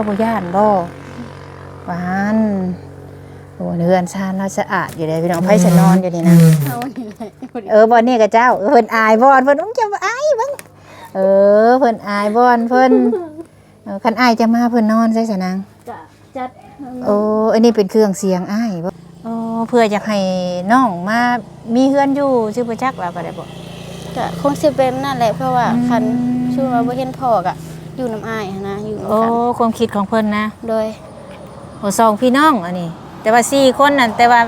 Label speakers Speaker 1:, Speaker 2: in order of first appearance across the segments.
Speaker 1: จ้าบ่ย่านบ่หวานโอ้เรือนชานเราสะอาดอยู่เลยพี่น้องไผจะนอนอยู่นี่นะ
Speaker 2: เอานี่แหละพอดี
Speaker 1: เออบ่นี่กับเจ้าเออเพิ่นอายบ่อนเพิ่นอุ้งจะอายเบิ่งเออเพิ่นอายบ่อนเพิ่นเออคันอายจะมาเพิ่นนอนใส่สนาง
Speaker 2: จะจัด
Speaker 1: โอ้อันนี้เป็นเครื่องเสียงอ้ายบ่โอ้เพื่ออยากให้น้องมามีเฮือนอยู่ชื่อบ่จักว่าก็ได้บ่
Speaker 2: ก็คงสิเป็นนั่นแหละเพราะว่า
Speaker 1: อืม
Speaker 2: คันช่วงว่าบ่เห็นพ่อก็ อยู่น้ำอ้ายหั้นนะอยู่
Speaker 1: โอ้
Speaker 2: นำกัน
Speaker 1: ความคิดของเพิ่นนะ
Speaker 2: โดย
Speaker 1: โอ้สองพี่น้องอันนี้ แต่ว่าสี่คนนั่นแต่ว่า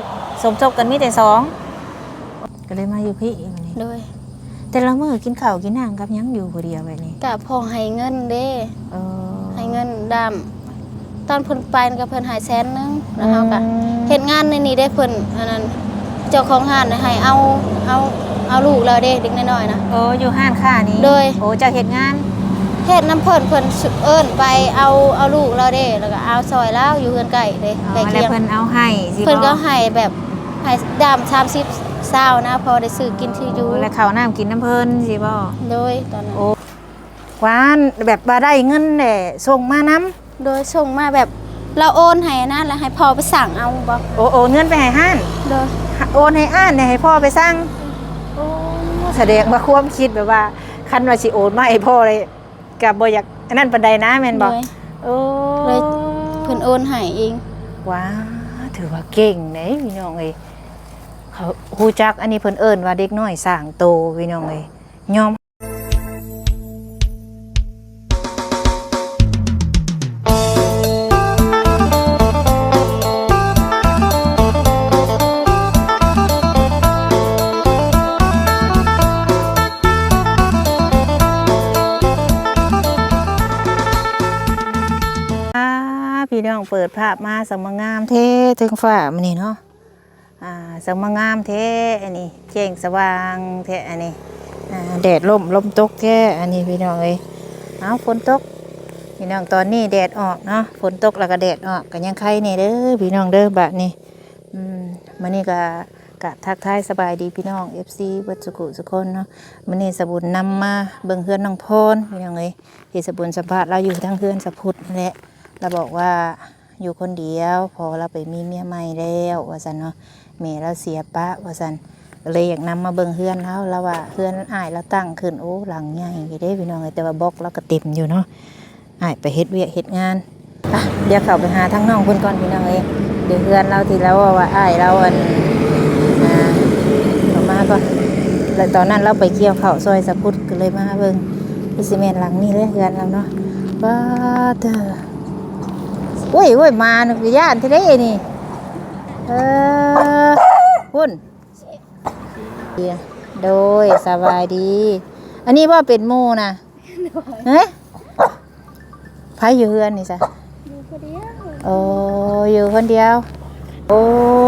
Speaker 1: สมทบกันมีแต่สองก็เลยมาอยู่พี่บัดนี้
Speaker 2: โดย
Speaker 1: แต่ละมื้อกินข้าวกินน้ำกับหยังอยู่ผู้เดียวแบบนี้
Speaker 2: ก็พ่อให้เงินเด้
Speaker 1: เออ
Speaker 2: ให้เงินดำตอนเพิ่นไปนั่นก็เพิ่นให้แสนหนึงแล้วเฮาก็เฮ็ดงานในนี้ได้เพิ่นอันนั้นเจ้าของห้านน่ะให้เอาเอาเอาลูกเราเด้เด็กน้อยๆนะ
Speaker 1: โอ้อยู่ห้านค้านี้
Speaker 2: โดย
Speaker 1: โอ้เจ้าเฮ็ดงาน
Speaker 2: เฮ็ดน้ำเพิ่นเพิ่นเอิ้นไปเอาเอาลูกเราเด้ แล้วก็เอาซอยแล้วอยู่เฮือนไก่เด้
Speaker 1: อ๋อ
Speaker 2: ไก่
Speaker 1: แล้
Speaker 2: เคี
Speaker 1: วย
Speaker 2: ง
Speaker 1: เพิ่นเอาให้สิบ่
Speaker 2: เพิ่นก็ให้แบบให้ดำ30เศร้านะพอได้ซื้อกินที่อยู่
Speaker 1: โอ้แล้วข้าวน้ำกินน้ำเพิ่นสิบ่
Speaker 2: โดยตอนนั้น
Speaker 1: โอ้หวานแบบว่าได้เงินแหละส่งมานํ
Speaker 2: โดยส่งมาแบบเราโอนให้นะแล้วให้พ่อไปสั่งเอาบ่
Speaker 1: โอ้โอนเงินไปให้ห้าน
Speaker 2: โดย
Speaker 1: โอนให้อ่านเนี่ยให้พ่อไปสร้างโอ้แสดงว่าความคิดแบบว่าคันว่าสิโอนมาให้พ่อเลย กับบ่อยากอันนั่นปานใดนะแม่นบ่
Speaker 2: โดย
Speaker 1: โอ้
Speaker 2: เลยเพิ่นโอนให้เอง
Speaker 1: ว้าถือว่าเก่งเด้พี่น้องเอ้ยเขาฮู้จักอันนี้เพิ่นเอิ้นว่าเด็กน้อยสร้างโตพี่น้องเอ้ยยอม ดภาพมาสมงามเท่ถึงฟ้ามื้อนี้เนาะอ่าสมงามเท่อันนี้แจ้งสว่างเท่อันนี้อ่แดดล่มลมตกแท้อันนี้พี่น้องเอ้ยเอาฝนตกพี่น้องตอนนี้แดดออกเนาะฝนตกแล้วก็แดดออกก็ยังไข่นี่เด้อพี่น้องเด้อบัดนี้อืมมื้อนี้ก็กะทักทายสบายดีพี่น้อง FC เบิดสุขุสุคนเนาะมื้อนี้สบุญนำมาเบิ่งเฮือนน้องพรพี่น้องเอ้ยที่สบุญสัมภาษณ์เราอยู่ทั้งเฮือนสะพุดนั่แหละเราบอกว่า อยู่คนเดียว พอเราไปมีเมียใหม่แล้วว่าซั่นเนาะแม่เราเสียปะว่าซั่นเลยอยากนำมาเบิ่งเฮือนเราแล้วว่าเฮือนอ้ายเราตั้งขึ้นโอ้หลังใหญ่อยู่เด้พี่น้องเอ้ยแต่ว่าบล็อกเราก็เต็มอยู่เนาะอ้ายไปเฮ็ดเวียกเฮ็ดงานไปเดี๋ยวเข้าไปหาทั้งน้องเพิ่นก่อนพี่น้องเอ้ยเดี๋ยวเพื่อนเราทีแล้วว่าอ้ายเราอันอ่ามาก่อนแล้วตอนนั้นเราไปเกี่ยวข้าวซอยสะพุดก็เลยมาเบิ่งพี่สิเมนหลังนี้เลยเพื่อนเราเนาะป้าเด้อ อ้ยโอ้ยมานึกว่าย่านที่ได้นี่ เออพุ่นเดี๋ยวโดยสบายดี อันนี้ว่าเป็นหมูนะเฮ้ยไผอยู่เฮือนนี่ซะ
Speaker 2: อยู่คนเดียว
Speaker 1: โอ้อยู่คนเดียว โอ้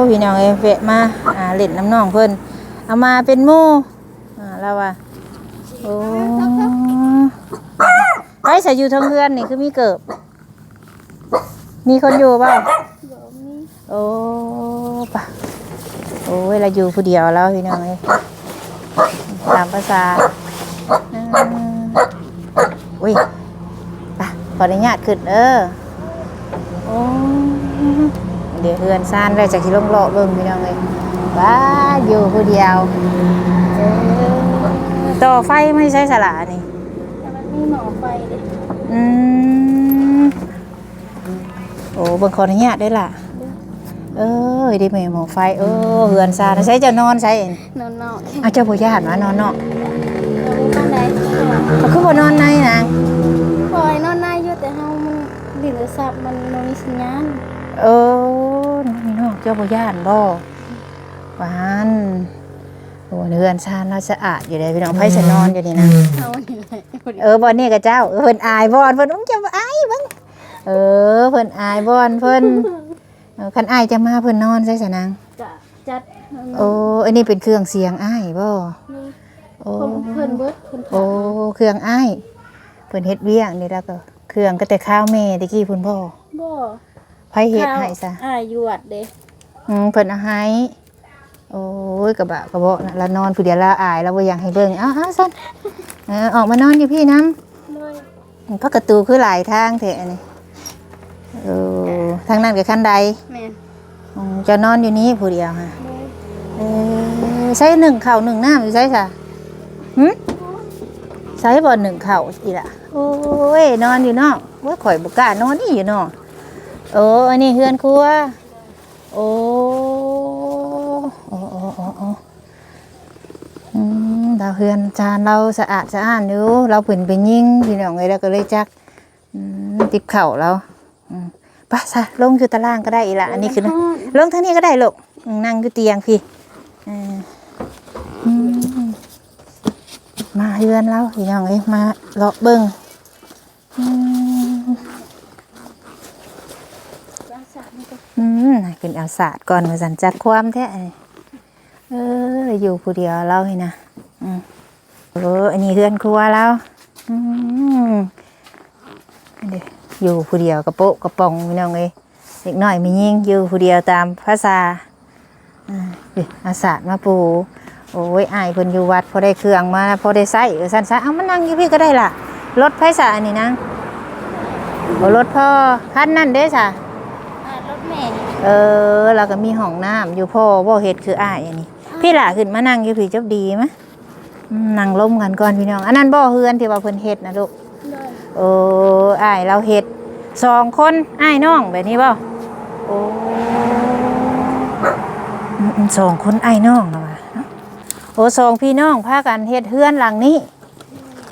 Speaker 1: พี่น้องเอ้ยแวะมาอ่าเล่นน้ำน้องเพิ่นเอามาเป็นหมู่อ่าแล้วว่าโอ้ไปใส่อยู่ทางเฮือนนี่คือมีเกิบ มีคนอยู่เปล่า
Speaker 2: บ่มี
Speaker 1: โอ้ปะโอ้ยเราอยู่ผู้เดียวแล้วพี่น้องเอ้ยตามภาษาอืมอุ้ยไปขออนุญาตขึ้นเออโอ้เดี๋ยวเฮือนซ่านได้จากที่ลงเลาะเบิ่งพี่น้องเอ้ยว้าอยู่ผู้เดียวเออต่อไฟไม่ใช่สละนี่
Speaker 2: แต่มันมีหมอไฟเด้
Speaker 1: อืม โอ้เบิ่งขออนุญาตได้ล่ะ เออได้แม่หมอไฟ เออเฮือนซาใช้จะนอนใช้เอง
Speaker 2: นอนนอก
Speaker 1: เอาเจ้าบ่ย่านว่านอนเนาะ
Speaker 2: เราบ่ปานใด
Speaker 1: ก็คือบ่นอนในนะ
Speaker 2: ปล่อยนอนในอยู่แต่เฮามันดินโทรศัพท์มันบ่มีสัญญาณ
Speaker 1: เออนอนนอกเจ้าบ่ย่านบ่หวานโอ้เฮือนซานเราสะอาดอยู่เลยพี่น้องไผจะนอนอยู่นี่นะ
Speaker 2: เอานี่แหละพอดี
Speaker 1: เออบ่นี่กับเจ้าเออเพิ่นอายบ่อนเพิ่นอุ้งจะอายเบิ่ง เออเพิ่นอายบ่อนเพิ่นเออคันอายจะมาเพิ่นนอนใส่สะนาง
Speaker 2: จะจัด
Speaker 1: โอ้อันนี้เป็นเครื่องเสียงอายบ่
Speaker 2: นี่
Speaker 1: โอ้
Speaker 2: เพิ่นเบิดเพิ่น
Speaker 1: โอ้เครื่องอ้ายเพิ่นเฮ็ดเวียงนี่แล้วก็เครื่องก็แต่ข้าวแม่ตะกี้เพิ่นพ่อ
Speaker 2: บ่
Speaker 1: ไผเฮ็ดให้ซะ
Speaker 2: อ่าอยู่วัดเด้
Speaker 1: อืมเพิ่นเอาให้โอ้ยกระบะกระเบาะน่ะแล้วนอนผู้เดียวละอายแล้วบ่อยากให้เบิ่งอ้าวๆซั่นเออออกมานอนอยู่พี่นำ
Speaker 2: เลย
Speaker 1: พักกระตูคือหลายทางแท้อันนี้ เออทางนั้นกับขั้นใด
Speaker 2: แม่น
Speaker 1: อืมจะนอนอยู่นี้ผู้เดียวฮะเออใช้หนึ่งเข่าวหนึ่งน้ำอยู่ใช่ค่ะหืมใช้บ่หนึ่งเข่าวอีละโอ้ยนอนอยู่เนอกว่าข่อยบุกล้านอนนี่อยู่เนอกโอ้อันนี้เฮือนครัวโอ้โอ้โอ้โอ้โอ้อืมดาวเฮือนจานเราสะอาดสะอาดอยู่เราเปิ่นไปยิงพี่น้องเลยเราก็เลยจักอืมติบเข่าเรา อืมไป่ะซะลงอยู่ตารางก็ได้อีละอันนี้คือลงทางนี้ก็ได้ลูกอืมนั่งอยู่เตียงพี่เอออืมมาเฮือนแล้วพี่น้องเอ้ยมาเลาะเบิ้งอืมอืมกินเอาศาสตร์ก่อนมาสันจักความแท้เอออยู่ผู้เดียวเราให้นะอืมเอออันนี้เฮือนครัวแล้วอืมอันเดี๋ยว อยู่ผู้เดียวกระโปะกระป๋องพี่น้องเอ้ยเด็กน้อยมียิ่งอยู่ผู้เดียวตามภาษาอ่าเอ้ยอาสาดมาปูโอ้ยอายเพิ่นอยู่วัดพอได้เครื่องมาพอได้ใส่เออสันซะเอามานั่งอยู่พี่ก็ได้ล่ะรถไฟสาอันนี้นะบ่รถพ่อคันนั่นเด้จ้ะ
Speaker 2: อ่ารถแม่
Speaker 1: เออแล้วก็มีห้องน้ำอยู่พ่อบ่เฮ็ดคืออ้ายอันนี้ พี่ล่ะขึ้นมานั่งอยู่พี่เจ้าดีมะอืมนั่งล้มกันก่อนพี่น้อง อันนั้นบ่เฮือนที่ว่าเพิ่นเฮ็ดนะลูก
Speaker 2: เลย
Speaker 1: เอออ้ายเราเฮ็ดสองคนอ้ายน้องแบบนี้บ่โอ้สองคนอ้ายน้องนะวะโอ้สองพี่น้องพากันเฮ็ดเฮือนหลังนี้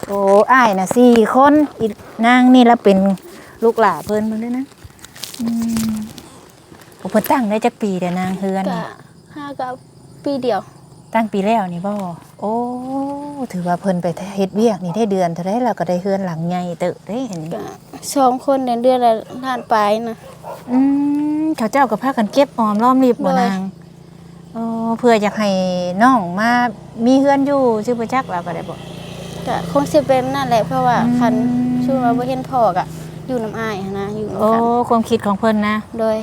Speaker 1: โอ้อ้ายนะสี่คนอีนางนี่ละเป็นลูกหลานเพิ่นมาด้วยนะอืมโอ้เพิ่นตั้งได้จักปีเด้อนางเฮือน
Speaker 2: กะห้ากับปีเดียว
Speaker 1: ตั้งปีแล้วนี่บ่โอ้ถือว่าเพิ่นไปเฮ็ดเวียกนี่ได้เดือนเท่าไดแล้วก็ได้เฮือนหลังใหญ่เติบได้เห็นนี่
Speaker 2: กะสองคนเดือนเดือนละล้านปลายนะ
Speaker 1: อืมเขาเจ้าก็พากันเก็บออมรอมริบบ่
Speaker 2: เลย
Speaker 1: นางโอ้เพื่ออยากให้น้องมามีเฮือนอยู่ชื่อบ่จักว่าก็ได้บ่
Speaker 2: กะคงสิเป็นนั่นแหละเพราะว่า
Speaker 1: อืม
Speaker 2: คันช่วงเราบ่เห็นพ่อกะอยู่น้ำอ้ายหั้นนะอยู่
Speaker 1: โอ้
Speaker 2: น้ำกัน
Speaker 1: ความคิดของเพิ่นนะ
Speaker 2: โดย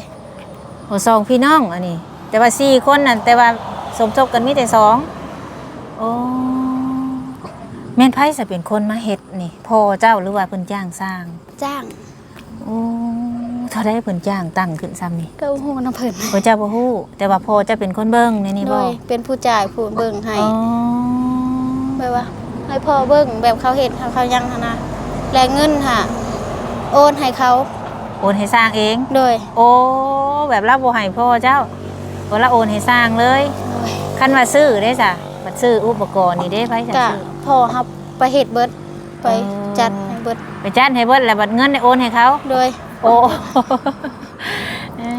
Speaker 1: โอ้สองพี่น้องอันนี้ แต่ว่าสี่คนนั่นแต่ว่า สมทบกันมีแต่สองโอ้แม่นไผสิเป็นคนมาเฮ็ดนี่พ่อเจ้าหรือว่าเพิ่นจ้างสร้าง
Speaker 2: จ้าง
Speaker 1: โอ้เท่าได้เพิ่นจ้างตั้งขึ้นซ้ำนี่
Speaker 2: ก็ฮู้น้ำเพิ่น
Speaker 1: เพิ่นเจ้าบ่ฮู้แต่ว่าพ่อจะเป็นคนเบิ่งในนี้
Speaker 2: โด
Speaker 1: บ่
Speaker 2: ยเป็นผู้จ่ายผู้เบิ่งให้
Speaker 1: อ๋อ
Speaker 2: แบบว่าให้พ่อเบิ่งแบบเขาเฮ็ดเขาเขายังหั้นนะแลกเงินค่ะ โอนให้เขา
Speaker 1: โอนให้สร้างเอง
Speaker 2: โดย
Speaker 1: โอ้แบบรับบ่ให้พ่อเจ้าบ่ละโอนให้สร้างเลย
Speaker 2: โดย
Speaker 1: คันว่าซื้อได้จ้ะบัดซื้ออุปกรณ์นี่เด้ไผจะ
Speaker 2: กะ
Speaker 1: ซื้อ
Speaker 2: พ่อครับไปเฮ็ดเบิดไป
Speaker 1: อ๋อ
Speaker 2: จัดให้เบิด
Speaker 1: ไปจัดให้เบิดแล้วบัดเงินได้โอนให้เขา
Speaker 2: โดย
Speaker 1: โอ้เอ้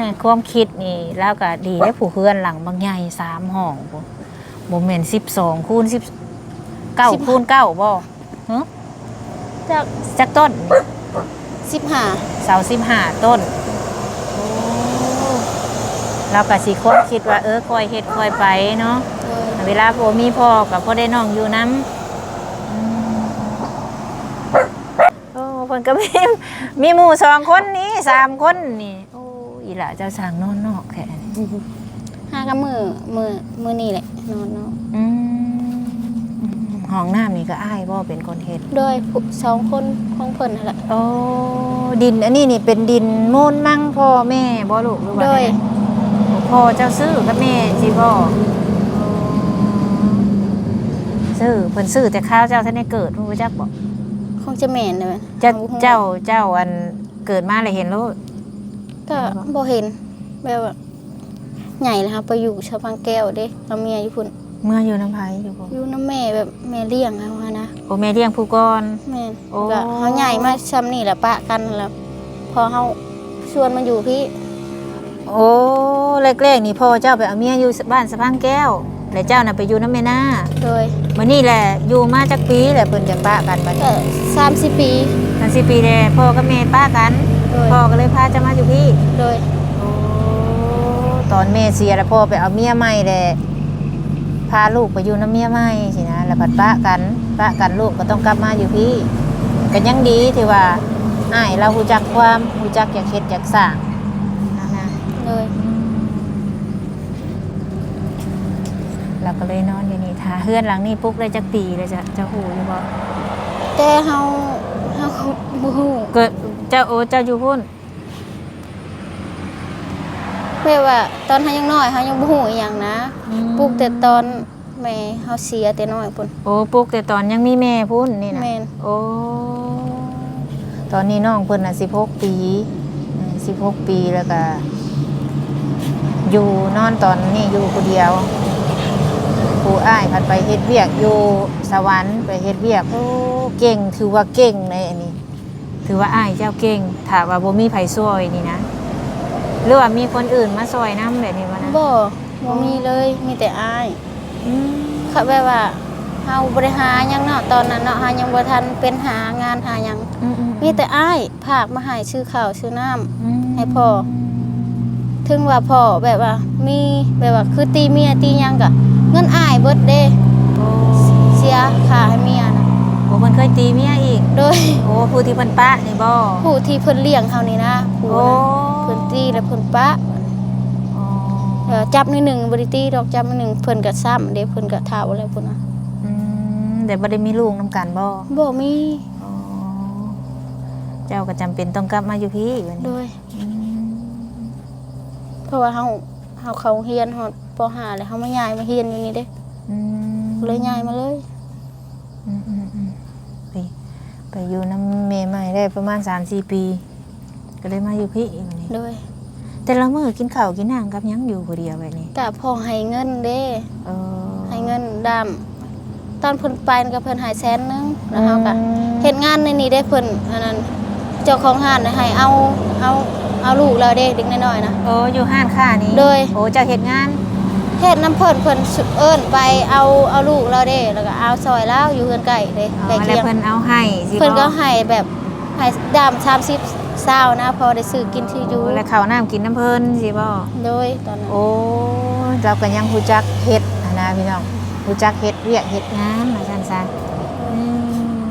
Speaker 1: อความคิดนี่แล้วก็ดีได้ผู้เฮือนหลังบางใหญ่สามห้องบ่บ่แม่น12คูณ10 9คูณ9บ่ฮะ
Speaker 2: จาก
Speaker 1: จักต้น
Speaker 2: 15
Speaker 1: เสาสิบห้าต้น เราก็สิค้นคิดว่าเออคอยเฮ็ดคอยไปเนาะ
Speaker 2: โดย
Speaker 1: เวลาพ่มีพ่อกับพ่อได้น้องอยู่น้ำอืมโอ้เพิ่นก็มีมีหมู่สองคนนี้สามคนนี่โอ้อีหล่ะเจ้าสร้างนอนนอกแค่นี้
Speaker 2: ห้ากับมือมือมือนี่แหละนอนเนาะ
Speaker 1: อืมห้องน้ำนี่ก็อ้ายบ่เป็นคนเฮ็ด
Speaker 2: โดยผู้สองคนของเพิ่นนั่นแหละ
Speaker 1: โอ้ดินอันนี้นี่เป็นดินมูลมั่งพ่อแม่บ่ลูกหรือว่า
Speaker 2: โดย
Speaker 1: ไง พ่อเจ้าซื้อกับแม่สิพ่อซื้อเพิ่นซื้อแต่ข้าวเจ้าท่านได้เกิดรู้จักบอก
Speaker 2: คงจะแม่นเลย
Speaker 1: เจ้าเจ้าเจ้าอันเกิดมาเลยเห็นโลด
Speaker 2: ก็บ่เห็นแบบว่าใหญ่แล้วครับไปอยู่ชาวบางแก้วเด้เราเมียอยู่พุ่น
Speaker 1: เมื่ออยู่น้ำไผ่อยู่บ่
Speaker 2: อยู่น้ำแม่แบบแม่เลี้ยงเอาฮะนะ
Speaker 1: โอแม่เลี้ยงผู้ก่อน
Speaker 2: แม่น
Speaker 1: โอ้
Speaker 2: ก็เขาใหญ่มาซ้ำนี่แหละปะกันแล้วพอเขาชวนมาอยู่พี่
Speaker 1: โอ้ แรกๆนี่พ่อเจ้าไปเอาเมียอยู่บ้านสะพังแก้ว แล้วเจ้าน่ะไปอยู่น้ำแม่นา
Speaker 2: โดย
Speaker 1: มื้อนี้แหละอยู่มาจักปีแหละเพิ่นจังปะกันบัด
Speaker 2: ก็
Speaker 1: นี้
Speaker 2: สามสิบปี
Speaker 1: ทันสิปีแล้พ่อกับแม่ปะกัน
Speaker 2: โดย
Speaker 1: พ่อก็เลยพาเจะมาอยู่พี่
Speaker 2: โดย
Speaker 1: ตอนแม่เสียแล้วพ่อไปเอาเมียใหม่แหละพาลูกไปอยู่น้ำเมียใหม่สินะแล้วผัดปะกันปะกันลูกก็ต้องกลับมาอยู่พี่กันยังดีที่ว่าอ้ายเราหูจักความหูจักอยากเฮ็ดอยากสร้างนะนะ
Speaker 2: โดย
Speaker 1: เราก็เลยนอนอยู่นี่ทาเฮือนหลังนี้ปุ๊กเลยจักปีเลยจะจะหูอยู่บ่
Speaker 2: แต่เฮาเฮาก็บ่ฮู้
Speaker 1: เกิดเจ้าโอเจ้าอยู่พุ่น
Speaker 2: แม่ว่าตอนเฮายังน้อยเฮายังบ่ฮู้อีหยังนะปลูกแต่ตอนแม่เฮาเสียแต่น้อยพุ่น
Speaker 1: โอ้ปลูกแต่ตอนยังมีแม่พุ่นนี่นะ
Speaker 2: แม่น
Speaker 1: โอ้ตอนนี้น้องเพิ่นน่ะ16ปีอืม16ปีแล้วก็อยู่นอนตอนนี้อยู่คนเดียวผู้ อ้ายพัดไปเฮ็ดเวียกอยู่สวรรค์ไปเฮ็ดเวียกโอ้เก่งถือว่าเก่งในอันนี้ ถือว่าอ้ายเจ้าเก่งถ้าว่าบ่มีไผช่วยนี่นะ หรือว่ามีคนอื่นมาช่วยนํแบบนี้บ่นะ
Speaker 2: บ่บ่มีเลยมีแต่อ้าย
Speaker 1: อืม
Speaker 2: ค่ะแบบว่าเฮาบ่ได้หาหยังเนาะตอนนั้นเนาะเฮายังบ่ทันเป็นหางานหาหยัง
Speaker 1: อืมอื
Speaker 2: มีแต่อ้ายผากมาให้ซื้อข้าวซื้อน้ำ
Speaker 1: ม
Speaker 2: ให้พ่อ ถึงว่าพ่อแบบว่า มีแบบว่าคือตีเมียตีหยังก็ เงินอ้ายเบิดเด้
Speaker 1: โอ้
Speaker 2: เสียค่าให้เมียน่ะ
Speaker 1: โอ้มันเคยตีเมียอีก
Speaker 2: โดย
Speaker 1: โอ้ผู้ที่เพิ่นปะนี่บ่
Speaker 2: ผู้ที่เพิ่นเลี้ยงเฮานี่นะผู้
Speaker 1: โอ้
Speaker 2: นะเพิ่นตีและเพิ่นปะ
Speaker 1: อ๋อ
Speaker 2: เออจับนิดหนึงบ่ได้ตีดอกจับนิดหนึงเพิ่นก็ซ้ำเด้เพิ่นก็เฒ่าแล้วพุ่นน่ะ
Speaker 1: อืมแต่บ่ได้มีลูกนํกันบ่
Speaker 2: บ่มี
Speaker 1: อ๋อเจ้าก็จำเป็นต้องกลับมาอยู่พี่บัด
Speaker 2: โด
Speaker 1: นี้
Speaker 2: ย
Speaker 1: อืม
Speaker 2: เพราะว่าเฮา เฮาเข้าเรียนฮอดป .5 แล้วเฮามาย้ายมาเรียนอยู่นี่เด้
Speaker 1: อืม
Speaker 2: เลยย้ายมาเลย
Speaker 1: อืมอืมอืมไปไปอยู่น้ำเมใหม่ได้ประมาณ3-4ปี ก็เลยมาอยู่พี่บัดนี้
Speaker 2: โดย
Speaker 1: แต่ละมื้อกินข้าวกินน้ำกับหยังอยู่ผู้เดียวแบบนี้
Speaker 2: ก็พ่อให้เงินเด้
Speaker 1: เออ
Speaker 2: ให้เงินดำตอนเพิ่นไปนั่นก็เพิ่นให้แสนหนึงแล้วเฮาก็
Speaker 1: อืม
Speaker 2: เฮ็ดงานในนี้ได้เพิ่นอันนั้นเจ้าของห้านน่ะให้เอาเอา เอาลูกเราเด้เด็กน้อยๆนะ
Speaker 1: โอ้อยู่ห้านค้านี้
Speaker 2: โดย
Speaker 1: โอ้เจ้าเฮ็ดงาน
Speaker 2: เฮ็ดน้ำเพิ่นเพิ่นสุเอิ้นไปเอาเอาลูกเราเด้แล้วก็เอาซอยแล้วอยู่เฮือนไก่เด้
Speaker 1: อ๋อ
Speaker 2: ไก่
Speaker 1: แล้ว
Speaker 2: เคียง
Speaker 1: เพิ่นเอาให้สิ
Speaker 2: เพิ่นก็
Speaker 1: บ่
Speaker 2: ให้แบบให้ดำ30ซาวนะ พอได้ซื้อกินที่อยู่
Speaker 1: โอ้แล้วข้าวน้ำกินน้ำเพิ่นสิบ่
Speaker 2: โดยตอนนั้น
Speaker 1: โอ้เราก็ยังรู้จักเฮ็ดหั้นนะพี่น้องรู้จักเฮ็ดเวียกเฮ็ดงานมาซั่นซะอื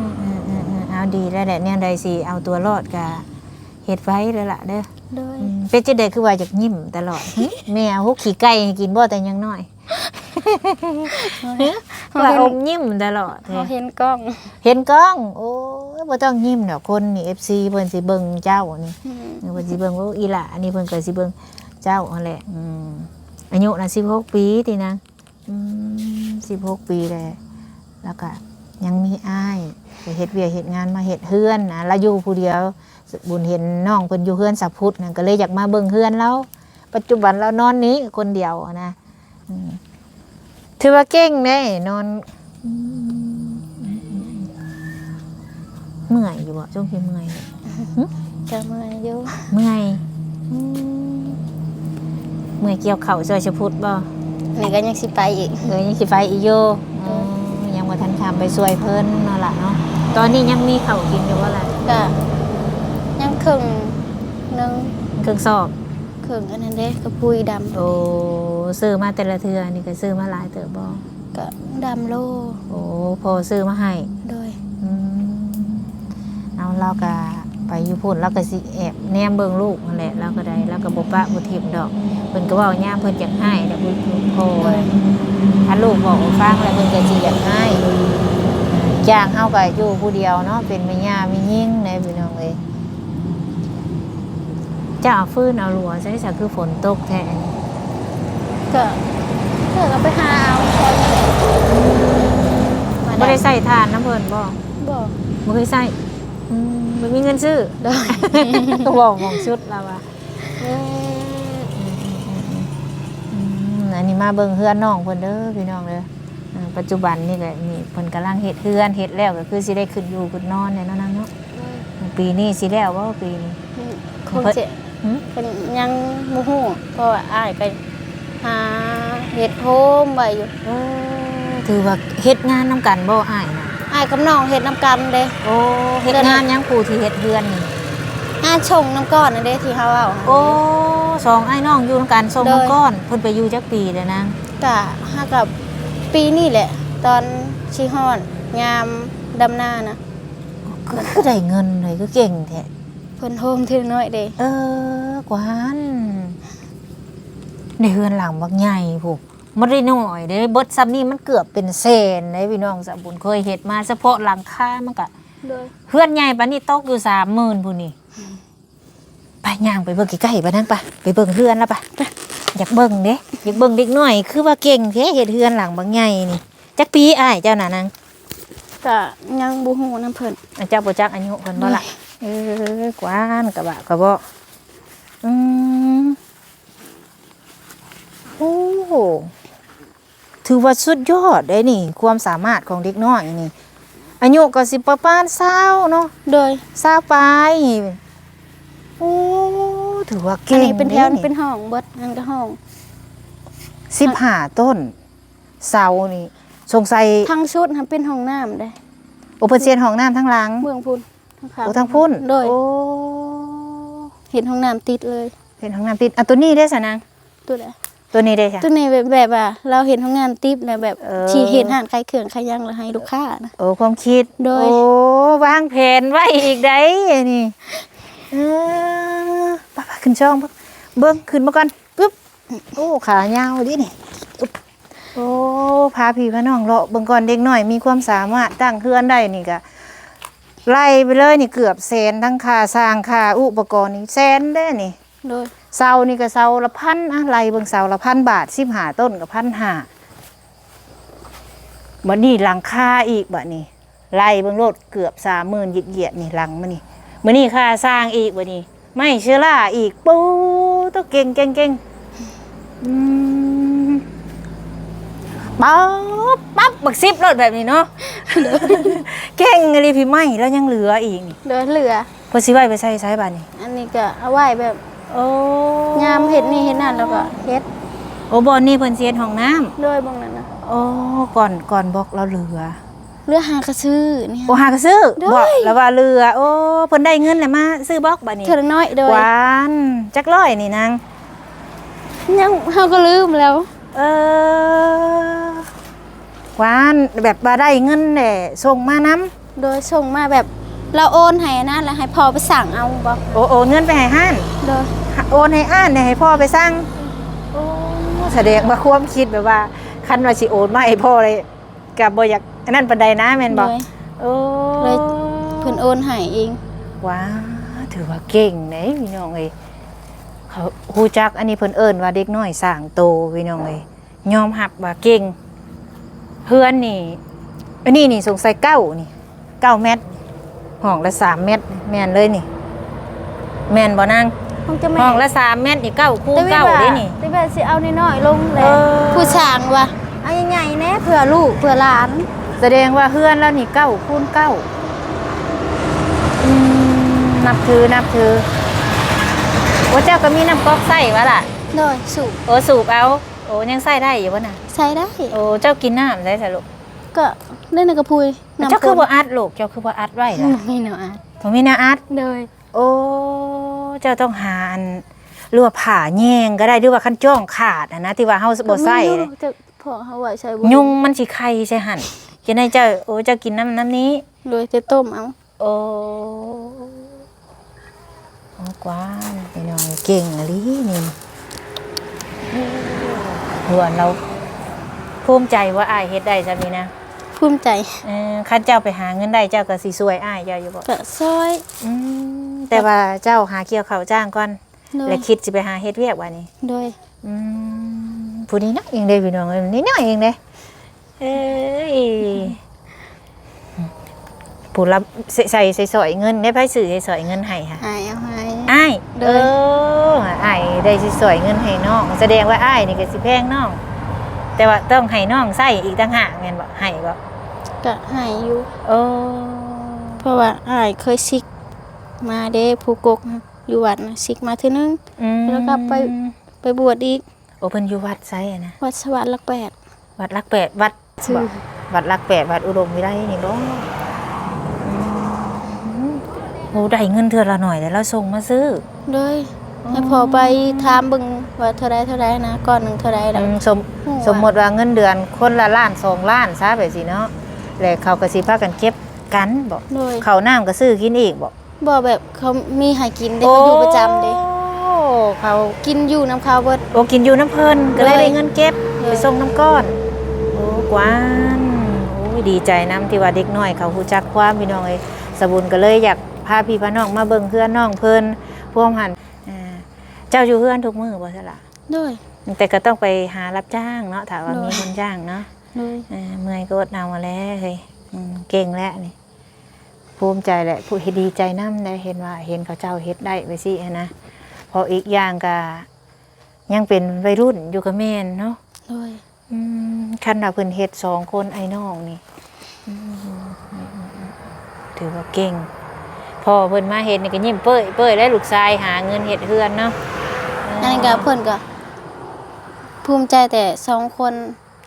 Speaker 1: มอืมอืมอืมเอาดีแล้วแหละเนี่ยใดสิเอาตัวรอดก็ เฮ็ดไว้แล้วล่ะเด้อ
Speaker 2: โดย
Speaker 1: อืมเป็นจังได๋คือว่าอยากยิ้มตลอดหึแม่เอาหุกขี้ไก่ให้กินบ่แต่ยังน้อย
Speaker 2: เฮา
Speaker 1: ว่า
Speaker 2: เห็
Speaker 1: อนมยิ้มตลอดแท้
Speaker 2: เฮาเห็นกล้อง
Speaker 1: เห็นกล้องโอ้ยบ่ต้องยิ้มดอกคนนี่ FC เพิ่นสิเบิ่งเจ้านี่
Speaker 2: อืม
Speaker 1: เพิ่นสิเบิ่งว่าอีหล่าอันนี้เพิ่นก็สิเบิ่งเจ้านั่นแหละอืมอายุน่ะ16 ปีตินะอืม16 ปีแล้วแล้วก็ยังมีอ้ายไปเฮ็ดเวียกเฮ็ดงานมาเฮ็ดเฮือนนะแล้วอยู่ผู้เดียว บุญเห็นน้องเพิ่นอยู่เฮือนสับพุทธนะก็เลยอยากมาเบิ่งเฮือนแล้ว ปัจจุบันเรานอนนี้คนเดียวอะนะอืมถือว่าเก่งเด้นอนอืมเมื่อยอยู่บ่ช่วงที่เมื่อย
Speaker 2: ก็เมื่อยอยู่
Speaker 1: เมื่อยอืมเมื่อยเกี่ยวเข่าซอยชะพุดบ่
Speaker 2: นี่ก็ยังสิไปอีก
Speaker 1: เอ้ยยังสิไปอีกอยู่อ๋อยังบ่ทันคำไปซวยเพิ่นเนาะล่ะเนาะตอนนี้ยังมีข้าวกินอยู่บ่ล่ะ
Speaker 2: ก็ยัง ครึ่งหนึง
Speaker 1: เครื่องสอบ
Speaker 2: ครึ่งอันนั้นเด้กระปุยดำ
Speaker 1: โอ้ซื้อมาแต่ละเทือนี่ก็ซื้อมาหลายเติบบ่
Speaker 2: ก็ดำโล
Speaker 1: โอ้พอซื้อมาให้
Speaker 2: โดย
Speaker 1: อืมเอาเราก็ไปอยู่พุ่นเราก็สิแอบแนมเบิ่งลูกนั่นแหละเราก็ได้เราก็บ่ปะบ่ทิมดอกเพิ่นก็เว้าย่ามเพิ่นอยากให้แล้วเพิ่นโพถ้าลูกบอกว่าฟังแล้วเพิ่นก็สิอยากให้จ้างเฮาก็อยู่ผู้เดียวเนาะเป็นแม่ย่าแม่ยิ่งในพี่น้องเอ้ยเจ้าเอาฟืนเอาหลัวใช่ซะคือฝนตกแท้อันนี้
Speaker 2: ก็เพื่อก็ไปหาเอาซอยนี่แหละมา
Speaker 1: บ่ได้ใส่ถ่านน้ำเพิ่นบ่
Speaker 2: บ่
Speaker 1: บ่เคยใส่อืมบ่มีเงินซื้อ
Speaker 2: โดย
Speaker 1: ก็บอกของชุดเราว่าอันนี้มาเบิ่งเฮือนน้องเพิ่นเด้อพี่น้องเด้ออ่าปัจจุบันนี่แหละนี่เพิ่นกำลังเฮ็ดเฮือนเฮ็ดแล้วก็คือสิได้ขึ้นอยู่ขึ้นนอนเนี่ยเนาะนางเนาะปีนี้สิแล้วบ่ปีนี้
Speaker 2: คงจะ
Speaker 1: หึ
Speaker 2: เป็นยังบ่ฮู้เพราะว่าอ้ายก็หาเฮ็ดโฮมไว้อยู่
Speaker 1: โอ้ถือว่าเฮ็ดงานนํกันบ่อ้ายน่ะ
Speaker 2: อ้ายกับน้องเฮ็ดนํกันเด้
Speaker 1: โอ้เฮ็ดงานหยังผู้ที่เฮ็ดเฮือนนี่
Speaker 2: งานชงน้ำก้อนนั่นเด้ที่เฮาเว้า
Speaker 1: โอ้สองไอ้น้องอยู่นำกันส่ง
Speaker 2: โดย
Speaker 1: น้ำก้อนเพิ่นไปอยู่จักปีแล้วนาง
Speaker 2: ก็หากับปีนี้แหละ ตอนชิฮอดยามดำนานะ
Speaker 1: ก็คือได้เงินเลยก็เก่งแท้
Speaker 2: เพิ่นโฮมทีละน้อยเด้
Speaker 1: เออกวานในเฮือนหลังบักใหญ่พวกมันได้น้อยเด้เบิดซ้ำนี่มันเกือบเป็นแสนเลยพี่น้องสะบุญเคยเฮ็ดมาเฉพาะหลังคามันก็
Speaker 2: โดย
Speaker 1: เฮือนใหญ่ปานนี้ตกอยู่30,000พุ่นนี่ไปย่างไปเบิ่งใกล้ๆไปนั่งไปไปเบิ่งเฮือนแล้วไปไปอยากเบิ่งเด้อยากเบิ่งเด็กน้อย คือว่าเก่งแท้เฮ็ดเฮือนหลังบางใหญ่นี่จักปีอ้ายเจ้าน่ะนาง
Speaker 2: ก็ยังบ่ฮู้นํเพิ่น
Speaker 1: อันเจ้าบ่จักอายุเพิ่นบ่ล่ะ เออกวานกะบะกะบ่อืมโอ้ถือว่าสุดยอดเด้นี่ ความสามารถของเด็กน้อยนี่อายุก็สิประมาณ20เนาะ
Speaker 2: โดย
Speaker 1: ซาปลายโอ้ถือว่า
Speaker 2: อัน
Speaker 1: เก่ง
Speaker 2: นี้เป็นแถว
Speaker 1: ด้
Speaker 2: นี่เป็นห้องเบิดนั่นก็ห้อง
Speaker 1: สิบห้าต้นเสานี่สงสัย
Speaker 2: ทั้งชุดหันเป็นห้องน้ำได้
Speaker 1: โอเปอร์เซียนห้องน้ำทั้งหลัง
Speaker 2: เบื้องพุ่นทั้งข้าง
Speaker 1: โอ้ทั้งพุ่น
Speaker 2: โดย
Speaker 1: โอ้
Speaker 2: เห็นห้องน้ำติดเลย
Speaker 1: เห็นห้องน้ำติดอะตัวนี้ได้สะนาง
Speaker 2: ตัวใด
Speaker 1: ตัวนี้ได้ค่ะ
Speaker 2: ตัวนี้แบบแบบว่าเราเห็นห้องน้ำติดแล้วแบบ
Speaker 1: เออ
Speaker 2: ที่เห็นหานขายเครื่องขายยังแล้วให้ลูกค้านะ
Speaker 1: โอ้ความคิด
Speaker 2: โดย
Speaker 1: โอ้วางแผนไว้อีกได้อันนี่เออไป้าขึ้นช่องเบิ่งเบิ้งขึ้นมาก่อนปึ๊บโอ้ขายาวดินี่อึ๊บโอ้พาพี่พาน้องเลาะเบิ่งก่อนเด็กน้อยมีความสามารถตั้งเคลื่อนได้นี่ก็ ไล่ไปเลยนี่เกือบแสนทั้งค่าสร้างค่าอุปกรณ์นี่แสนได้นี่
Speaker 2: โดย
Speaker 1: เสานี่ก็เสาละพันอะไล่เบิ่งเสาละพันบาทสิบหาต้นกับพันหาบัดนี้หลังคาอีกบัดนี้ไล่เบิ่งรถเกือบสามหมื่นเหยียดๆนี่หลังมานี่มื้อนี้ค่าสร้างอีกบัดนี้ไม่เชื้อราอีกปูต้องเก่งเก่งเก่งอืมปั๊บปั๊บ บักซิบรถแบบนี้เนาะเก่งอะไรพี่ไม่แล้วยังเหลืออีกนี่
Speaker 2: โดยเหลือ
Speaker 1: เพอสิไว้ไปใช้ใช้บัดนี้
Speaker 2: อันนี้ก็เอาไว้แบบ
Speaker 1: โอ้
Speaker 2: ยามเห็ดนี่เห็ดนั่นแล้วก็เฮ็ด
Speaker 1: โอ้บอนนี่เพิ่นเสียนห้องน้ำ
Speaker 2: โดยบางนั้นนะ
Speaker 1: โอ้ก่อนก่อนบอกเราเหลือ
Speaker 2: เรือหากระซื้อนี่
Speaker 1: โอ้หากระซื้อ
Speaker 2: ด้วย
Speaker 1: บอกแล้วว่าเหลือ โอ้เพิ่นได้เงินแล้วมาซื้อบล็อกบัดนี้
Speaker 2: เท่าน้อยโด
Speaker 1: ห
Speaker 2: ยวา
Speaker 1: นจักร้อยนี่นาง
Speaker 2: ยังเฮาก็ลืมแล้ว
Speaker 1: เออ หวานแบบว่าได้เงินแหละส่งมานํ
Speaker 2: โดยส่งมาแบบเราโอนให้นะแล้วให้พอไปสั่งเอาบ่
Speaker 1: โอ้โอนเงินไปให้ห้าน
Speaker 2: โดย
Speaker 1: โอนให้อ้านเนี่ยให้พ่อไปสั่งโอ้แสดงว่าความคิดแบบว่าคันว่าสิโอนมาให้พ่อเลยก็บ่อยากอันนั้นปานใดนะแม่นบ่
Speaker 2: โดย
Speaker 1: โอ้
Speaker 2: เลยเพิ่นโอนให้เอง
Speaker 1: ว้าวถือว่าเก่งเนพี่น้องเอ้ยเขาฮู้จักอันนี้เพิ่นเอิ้นว่าเด็กน้อยสร้างโตพี่น้องเอ้ยยอมรับว่าเก่งเพื่อนนี่อันนี้นี่สงสัยเก้านี่เก้าเมตรห้องละสามเมตรแม่นเลยนี่ แม่นบ่นาง
Speaker 2: คงจะแม่
Speaker 1: ห้องละสามเมตรนี่เก้าคูณ
Speaker 2: แต่ว่า
Speaker 1: เก้าเด้นี่
Speaker 2: แต่ว่าสิเอาน้อยๆลงแหล้
Speaker 1: เอ
Speaker 2: ว
Speaker 1: อ
Speaker 2: ผู้ช่างว่าเอาใหญ่ๆแน่เผื่อลูกเผื่อหลาน
Speaker 1: แสดงว่าเฮือนแล้วนี่เก้าคูณเก้าอืมนับถือนับถือว่าเจ้าก็มีน้ำก๊อกใส่วะล่ะ
Speaker 2: โดยสูบ
Speaker 1: โอ้สูบเอาโอ้ยังใส่ได้อยู่วะน่ะ
Speaker 2: ใช้ได้
Speaker 1: โอ้เจ้ากินน้ำได้สะลูก
Speaker 2: ก็เล่นในกระพุยน้ำ
Speaker 1: เจ้าคือบ่อัดลูกเจ้าคือบ่อัดไว้ล่ะ
Speaker 2: ไม่เนาะอะ
Speaker 1: ผมมีน้าอัด
Speaker 2: โดย
Speaker 1: โอ้เจ้าต้องหาอันหรือว่าผ่าแยงก็ได้หรือว่าคันจ้องขาดอะนะที่ว่าเฮาบ่ใส่เลย
Speaker 2: จะพอเขาไว้ใช้บ่
Speaker 1: ยุงมันสิไข่ใช่หั่นจะได้เจ้าโอ้เจ้ากินน้ำน้ำนี้
Speaker 2: โดยจะต้มเอา
Speaker 1: โอ้โอ้กว้านพี่น้องเก่งอะลินี่ หัวเราภูมิใจว่าอ้ายเฮ็ดได้ซะนี่นะ
Speaker 2: ภูมิใจ
Speaker 1: เออข้าเจ้าไปหาเงินได้เจ้าก็สิช่วยอ้ายเจ้าอยู่บ่
Speaker 2: ก็ซอย
Speaker 1: อืมแต่ว่าเจ้าหาเกี่ยวข้าวจ้างก่อน
Speaker 2: โดย
Speaker 1: แล้วคิดสิไปหาเฮ็ดเวียกว่านี้
Speaker 2: โดย
Speaker 1: อืมผู้นี้น้อยเองเด้พี่น้องเอ้ยนี่น้อยเองเด้เอ้ยผู้รับใส่ใส่ใส่สอยเงินได้ไผซื้อใส่สอยเงินให้ค่ะ
Speaker 2: หายเอาหาย
Speaker 1: อ้าย
Speaker 2: โด
Speaker 1: เอย ออ้ายได้สิสอยเงินให้น้องแสดงว่าอ้ายนี่ก็สิแพงน้อง แต่ว่าต้องให้น้องใส่อีกต่างหากแม่นบ่ให้บ่
Speaker 2: ก็หายอยู่
Speaker 1: โอ้
Speaker 2: เพราะว่าอ้ายเคยซิกมาเด้ผู้กกนะอยู่วัดนะซิกมาเทีนึง
Speaker 1: อืม
Speaker 2: แล้วก็ไป ไปบวชอีก
Speaker 1: โอ้เพิ่นอยู่วัดไสอะนะ
Speaker 2: วัดสวัสดิ์หลักแปด
Speaker 1: วัดรักแปดวัด
Speaker 2: ชื่อ
Speaker 1: บ่วัดรักแปดวัดอุดมวิไลนี่บ่อืม โอ้ได้เงินเทื่อละหน่อยแล้วเราส่งมาซื้อ
Speaker 2: โดยให้พอไปถามเบิ่งว่าเท่าไรเท่าไรนะก้อนหนึ่งเท่าไรแล้ว
Speaker 1: อืมสม
Speaker 2: หัว
Speaker 1: สมมติว่าเงินเดือนคนละล้านสองล้านซะแบบสิเนาะแล้วเขาก็สิพากันเก็บกันบ่
Speaker 2: โดย
Speaker 1: เขาวน้ำก็ซื้อกินอีกบ่
Speaker 2: บ่แบบเขามีให้กินเด้เขาอยู่ประจำเด้
Speaker 1: โอ้เขา
Speaker 2: กินอยู่น้ำข้าวเบิด
Speaker 1: โอ้กินอยู่น้ำเพิ่นก็เลย
Speaker 2: เลย
Speaker 1: ได้เงินเก็บ
Speaker 2: เลย
Speaker 1: ไปส่งน้ำก้อนโอ้กวานโอ้ยดีใจน้ำที่ว่าเด็กน้อยเขาฮู้จักความพี่น้องเอ้ยสบุญก็เลยอยากพาพี่พาน้องมาเบิ่งเพื่อนน้องเพิ่นพวกหันเจ้าอยู่เฮือนทุกมื้อบ่ซั่นล่ะ
Speaker 2: โดย
Speaker 1: แต่ก็ต้องไปหารับจ้างเนาะถ้าว่า
Speaker 2: เนาะ
Speaker 1: มีคนจ้างเนาะ
Speaker 2: โดย
Speaker 1: เออเมื่อยก็อดเอามาแล้วเฮ้ยอืมเก่งแล้วนี่ภูมิใจแหละผู้เฮ็ดดีใจนำได้เห็นว่าเห็นเขาเจ้าเฮ็ดได้ไปสินะพออีกอย่างก็ยังเป็นวัยรุ่นอยู่กับแม่นเนาะ
Speaker 2: โดย
Speaker 1: อืมคันว่าเพิ่นเฮ็ดสองคนไอ้น้องนี่อืมถือว่าเก่ง พอเพิ่นมาเฮ็ดนี่ก็ยิ้มเป้ยเป้ยและลูกชายหาเงินเฮ็ดเฮือนเนาะ
Speaker 2: อันนี้ก็เพิ่นก็ภูมิใจแต่สองคน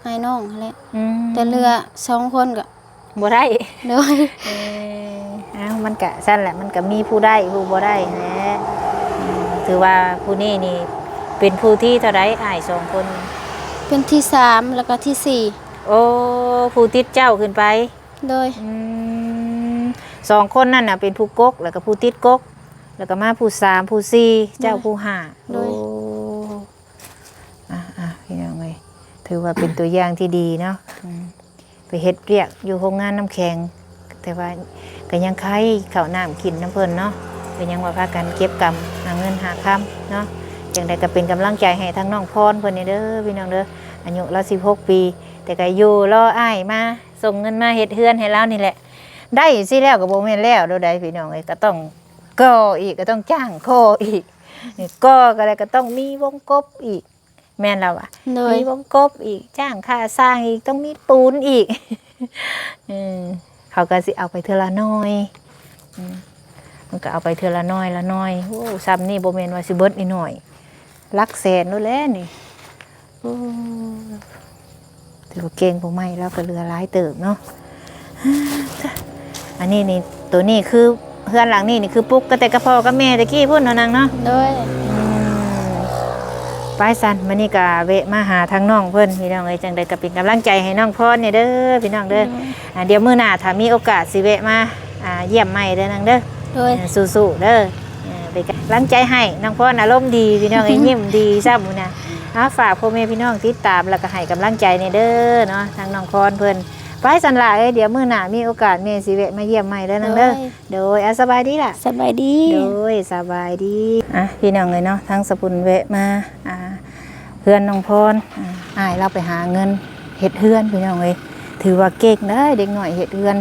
Speaker 2: ไอ้น้องนั่นแหละ
Speaker 1: อืม
Speaker 2: แต่เรือสองคนก็
Speaker 1: บ่ได้
Speaker 2: โดย
Speaker 1: เออเอ้ามันกะสั้นแหละมันก็มีผู้ได้ผู้บ่ได้แหละอืมถือว่าผู้นี้นี่เป็นผู้ที่เท่าไรอ้ายสองคน
Speaker 2: เป็นที่สามแล้วก็ที่สี่
Speaker 1: โอ้ผู้ติดเจ้าขึ้นไป
Speaker 2: โดย
Speaker 1: อืม สองคนนั่นน่ะเป็นผู้กกแล้วก็ผู้ติดกก แล้วก็มาผู้สามผู้สี่เจ้าผู้ห้าโอ้อะอะพี่น้องเลยถือว่าเป็นตัวอย่างที่ดีเนาะอืมไปเฮ็ดเรียกอยู่โรงงานน้ำแข็ง แต่ว่าก็ยังใครข้าวน้ำกินน้ำเพิ่นเนาะก็ยังว่าพากันเก็บกำหาเงินหาคำเนาะอย่างใดก็เป็นกำลังใจให้ทั้งน้องพรเพิ่นนี่เด้อพี่น้องเด้ออายุเรา16ปี แต่ก็อยู่รออ้ายมาส่งเงินมาเฮ็ดเฮือนให้เรานี่แหละ ได้สิแล้วก็บ่แม่นแล้วโดยใดพี่น้องเอ้ยก็ต้องก่ออีกก็ต้องจ้างโคอีกนี่ก่อก็ได้ก็ต้องมีวงกบอีก แม่นแล้วอะ
Speaker 2: โดย
Speaker 1: มีวงกบอีกจ้างค่าสร้างอีกต้องมีปูนอีกเออเขาก็สิเอาไปเทอละน้อยอืมมันก็เอาไปเทอละน้อยละน้อยโอ้ซ้ำนี่โบเมนว่าสิเบิดนี่หน่อยลักแสนนู่นแหละนี่โอ้ถือว่าเก่งพวกไม่แล้วก็เรือร้ายเติบเนาะ อันนี้นี่ตัวนี้คือเพื่อนหลังนี่นี่คือปุ๊กก็แต่กระพอกับแม่ตะกี้พูดเนาะนางเนาะ
Speaker 2: โดย
Speaker 1: ไปสันมันนี่กะเวะมาหาทางน้องเพื่อนพี่น้องเอ้ยจังใดก็เป็นกำลังใจให้น้องพรเนี่ยเด้อพี่น้องเด้ออ่าเดี๋ยวมื้อหน้าถ้ามีโอกาสสิเวะมาอ่าเยี่ยมใหม่เด้อนางเด้อ
Speaker 2: โดย
Speaker 1: อ่าสู้ๆเด้ออ่าเป็นกำลังใจให้น้องพรอารมณ์ดีพี่น้องเอ้ยยิ้มดีซ้ำมื้อนะเอาฝากพ่อแม่พี่น้องติดตามแล้วก็ให้กำลังใจเนี่ยเด้อเนาะทางน้องพรเพิ่น ไปสันหลายเอ้ยเดี๋ยวมื้อหน้ามีโอกาสแม่สิเวะมาเยี่ยมใหม่เด้อนางเด้อโดยอะสบายดีล่ะ
Speaker 2: สบายดี
Speaker 1: โดยสบายดีอะพี่น้องเลยเนาะทั้งสปุนเวะมาอ่าเพื่อนน้องพรอ่าอ้ายเราไปหาเงินเห็ดเฮือนพี่น้องเลยถือว่าเก่งได้เด็กหน่อยเห็ดเฮือน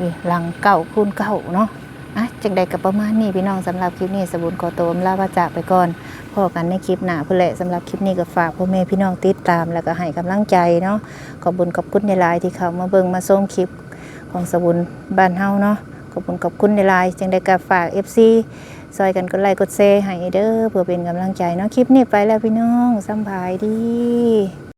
Speaker 1: นี่หลังเก่าคูณเก่าเนาะอะจังใดกับประมาณนี้พี่น้องสำหรับคลิปนี้สบุนขอตัวลาว่าจากไปก่อน พอกันในคลิปหน้าเพื่อแหละสำหรับคลิปนี้ก็ฝากพ่อแม่พี่น้องติดตามแล้วก็ให้กำลังใจเนาะขอบคุญขอบคุณในไลน์ที่เขามาเบิ่งมาส้มคลิปของสบุนบ้านเฮาเนาะขอบคุณขอบคุณในไลน์จึงไดกับฝาก FC ซอยกันกดไลค์กดแชร์ให้เด้อเพื่อเป็นกำลังใจเนาะคลิปนี้ไปแล้วพี่น้องสำบายดี